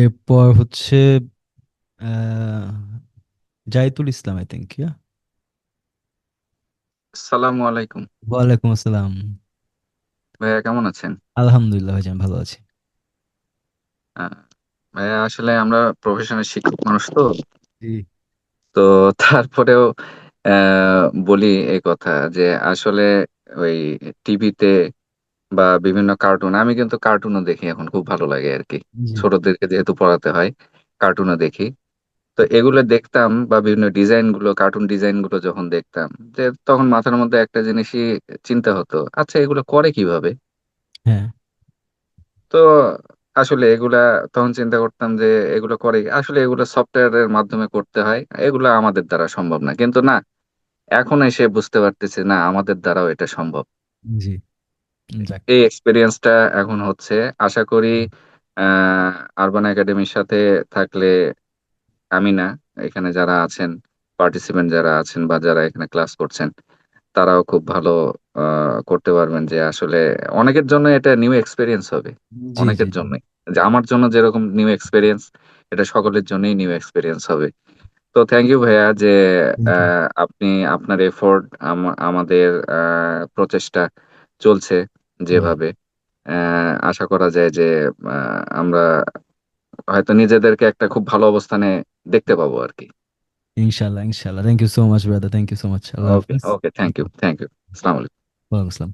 এরপর হচ্ছে Zahidul Islam I think yeah আসসালামু আলাইকুম। ওয়ালাইকুম আসসালাম। ভাইয়া কেমন আছেন? আলহামদুলিল্লাহ ভাইজান ভালো আছি। ভাইয়া আসলে আমরা প্রফেশনাল শিক্ষক মানুষ তো। জি। তো তারপরেও আহ, বলি এই কথা যে আসলে ওই টিভিতে বা বিভিন্ন কার্টুন আমি কিন্তু কার্টুনও দেখি এখন খুব ভালো লাগে আর কি। ছোটদেরকে যেহেতু পড়াতে হয় কার্টুনও দেখি। তো এগুলো দেখতাম বা বিভিন্ন ডিজাইনগুলো কার্টুন ডিজাইনগুলো যখন দেখতাম যে তখন মাথার মধ্যে একটা জিনিসই চিন্তা হতো আচ্ছা এগুলো করে কীভাবে? হ্যাঁ। তো আসলে এগুলা তখন চিন্তা করতাম যে এগুলো করে আসলে এগুলো সফটওয়্যারের মাধ্যমে করতে হয় এগুলো আমাদের দ্বারা সম্ভব না। কিন্তু না এখন এসে বুঝতে পারতেছি না আমাদের দ্বারাও এটা সম্ভব। জি। যাক এই এক্সপিরিয়েন্সটা এখন হচ্ছে। আশা করি আরবান একাডেমির সাথে থাকলে আমি না এখানে যারা আছেন পার্টিসিপেন্ট যারা আছেন বা যারা এখানে ক্লাস করছেন তারাও খুব ভালো করতে পারবেন যে আসলে অনেকের জন্য এটা নিউ এক্সপিরিয়েন্স হবে। জি জি অনেকের জন্যই যে আমার জন্য যেরকম নিউ এক্সপিরিয়েন্স এটা সকলের জন্যই নিউ এক্সপিরিয়েন্স হবে। তো থ্যাংক ইউ ভাইয়া যে আপনি আপনার এফোর্ট আমাদের আহ, প্রচেষ্টা চলছে। যেভাবে আহ, আশা করা যায় যে আমরা হয়তো নিজেদেরকে একটা খুব ভালো অবস্থানে দেখতে পাবো আর কি। ইনশাল্লাহ ইনশাল্লাহ thank you so much brother thank you so much okay okay thank you thank you আসসালামু আলাইকুম ওয়ালাইকুম আসসালাম।